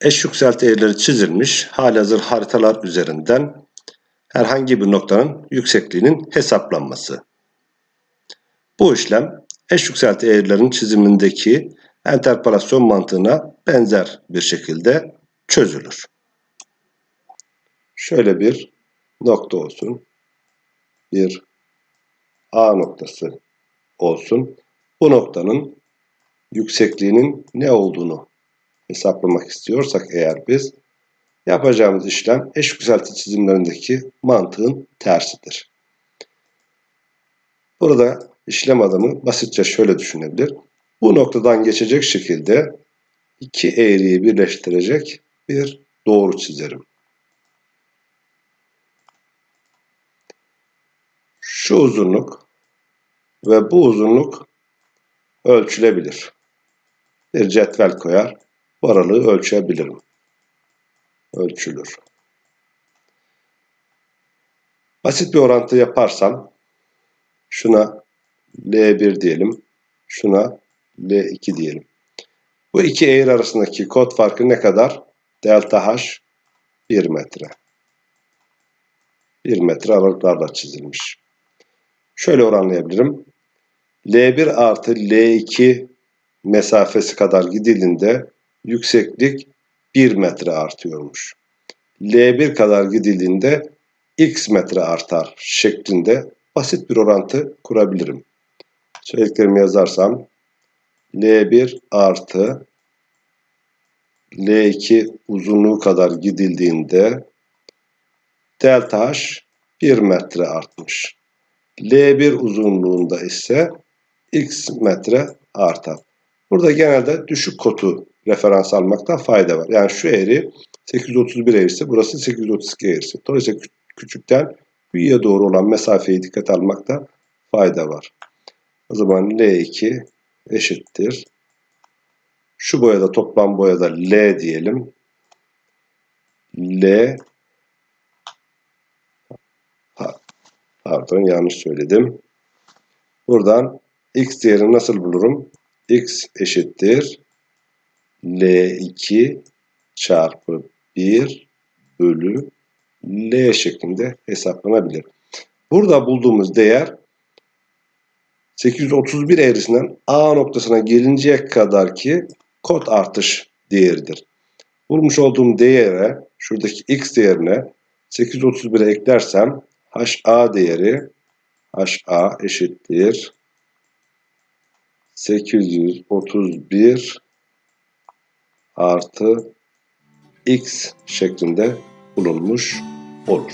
eş yükselti eğrileri çizilmiş halihazır haritalar üzerinden herhangi bir noktanın yüksekliğinin hesaplanması. Bu işlem eş yükselti eğrilerin çizimindeki enterpolasyon mantığına benzer bir şekilde çözülür. Şöyle bir nokta olsun. Bir A noktası olsun. Bu noktanın yüksekliğinin ne olduğunu hesaplamak istiyorsak eğer biz yapacağımız işlem eş yükselti çizimlerindeki mantığın tersidir. Burada işlem adımı basitçe şöyle düşünebilir. Bu noktadan geçecek şekilde iki eğriyi birleştirecek bir doğru çizerim. Şu uzunluk ve bu uzunluk ölçülebilir. Bir cetvel koyar, bu aralığı ölçebilirim. Ölçülür. Basit bir orantı yaparsam şuna L1 diyelim, şuna L2 diyelim. Bu iki eğri arasındaki kod farkı ne kadar? Delta H 1 metre. 1 metre aralıklarla çizilmiş. Şöyle oranlayabilirim. L1 artı L2 mesafesi kadar gidildiğinde yükseklik 1 metre artıyormuş. L1 kadar gidildiğinde x metre artar şeklinde basit bir orantı kurabilirim. Söylediklerimi yazarsam L1 artı L2 uzunluğu kadar gidildiğinde delta H 1 metre artmış. L1 uzunluğunda ise x metre artar. Burada genelde düşük kotu referans almakta fayda var. Yani şu eğri 831 eğrisi, burası 832 eğrisi. Dolayısıyla küçükten büyüğe doğru olan mesafeyi dikkat almakta fayda var. O zaman L2 eşittir. Şu boyada toplam boyada L diyelim. L pardon yanlış söyledim. Buradan x değerini nasıl bulurum? x eşittir L2 çarpı 1 bölü L şeklinde hesaplanabilir. Burada bulduğumuz değer 831 eğrisinden A noktasına gelinceye kadar ki kod artış değeridir. Bulmuş olduğum değere, şuradaki x değerine 831'e eklersem HA değeri HA eşittir 831 artı x şeklinde bulunmuş olur.